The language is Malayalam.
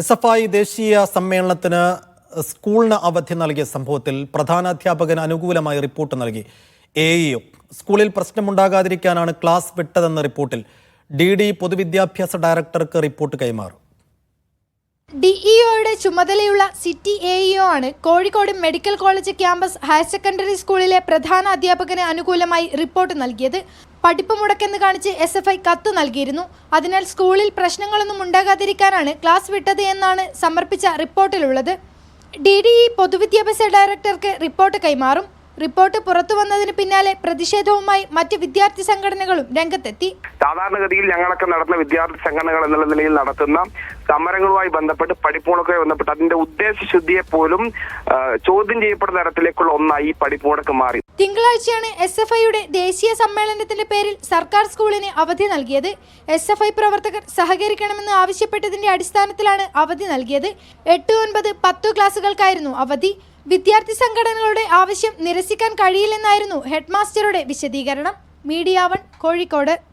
എസ് എഫ് ഐ ദേശീയ സമ്മേളനത്തിന് സ്കൂളിന് അവധി നൽകിയ സംഭവത്തിൽ പ്രധാനാധ്യാപകന് അനുകൂലമായി റിപ്പോർട്ട് നൽകി. എ ഇഒ സ്കൂളിൽ പ്രശ്നമുണ്ടാകാതിരിക്കാനാണ് ക്ലാസ് വിട്ടതെന്ന റിപ്പോർട്ടിൽ ഡി ഡി പൊതുവിദ്യാഭ്യാസ ഡയറക്ടർക്ക് റിപ്പോർട്ട് കൈമാറും. ഡിഇഒയുടെ ചുമതലയുള്ള സിറ്റി എ ഇഒ ആണ് Kozhikode medical college campus higher secondary സ്കൂളിലെ പ്രധാന അധ്യാപകന് അനുകൂലമായി റിപ്പോർട്ട് നൽകിയത്. പഠിപ്പ് മുടക്കെന്ന് കാണിച്ച് എസ് എഫ് ഐ കത്ത് നൽകിയിരുന്നു. അതിനാൽ സ്കൂളിൽ പ്രശ്നങ്ങളൊന്നും ഉണ്ടാകാതിരിക്കാനാണ് ക്ലാസ് വിട്ടത് എന്നാണ് സമർപ്പിച്ച റിപ്പോർട്ടിലുള്ളത്. ഡി ഡി ഇ പൊതുവിദ്യാഭ്യാസ ഡയറക്ടർക്ക് റിപ്പോർട്ട് കൈമാറും. റിപ്പോർട്ട് പുറത്തു വന്നതിന് പിന്നാലെ പ്രതിഷേധവുമായി മറ്റ് വിദ്യാർത്ഥി സംഘടനകളും രംഗത്തെത്തി. സാധാരണഗതിയിൽ ഞങ്ങളൊക്കെ നടത്തുന്ന വിദ്യാർത്ഥി സംഘടനകൾ എന്നുള്ള നിലയിൽ നടത്തുന്ന സമരങ്ങളുമായി ബന്ധപ്പെട്ട് പഠിപ്പുമുടക്കുമായി ബന്ധപ്പെട്ട് അതിന്റെ ഉദ്ദേശശുദ്ധിയെ പോലും ചോദ്യം ചെയ്യപ്പെടുന്ന തരത്തിലേക്കുള്ള ഒന്നായി ഈ പഠിപ്പുമുടക്ക് മാറി. തിങ്കളാഴ്ചയാണ് എസ് എഫ് ഐയുടെ ദേശീയ സമ്മേളനത്തിന്റെ പേരിൽ സർക്കാർ സ്കൂളിന് അവധി നൽകിയത്. എസ് എഫ് ഐ പ്രവർത്തകർ സഹകരിക്കണമെന്ന് ആവശ്യപ്പെട്ടതിന്റെ അടിസ്ഥാനത്തിലാണ് അവധി നൽകിയത്. എട്ട് ഒൻപത് പത്തു ക്ലാസുകൾക്കായിരുന്നു അവധി. വിദ്യാർത്ഥി സംഘടനകളുടെ ആവശ്യം നിരസിക്കാൻ കഴിയില്ലെന്നായിരുന്നു ഹെഡ്മാസ്റ്ററുടെ വിശദീകരണം. Media one Kozhikode.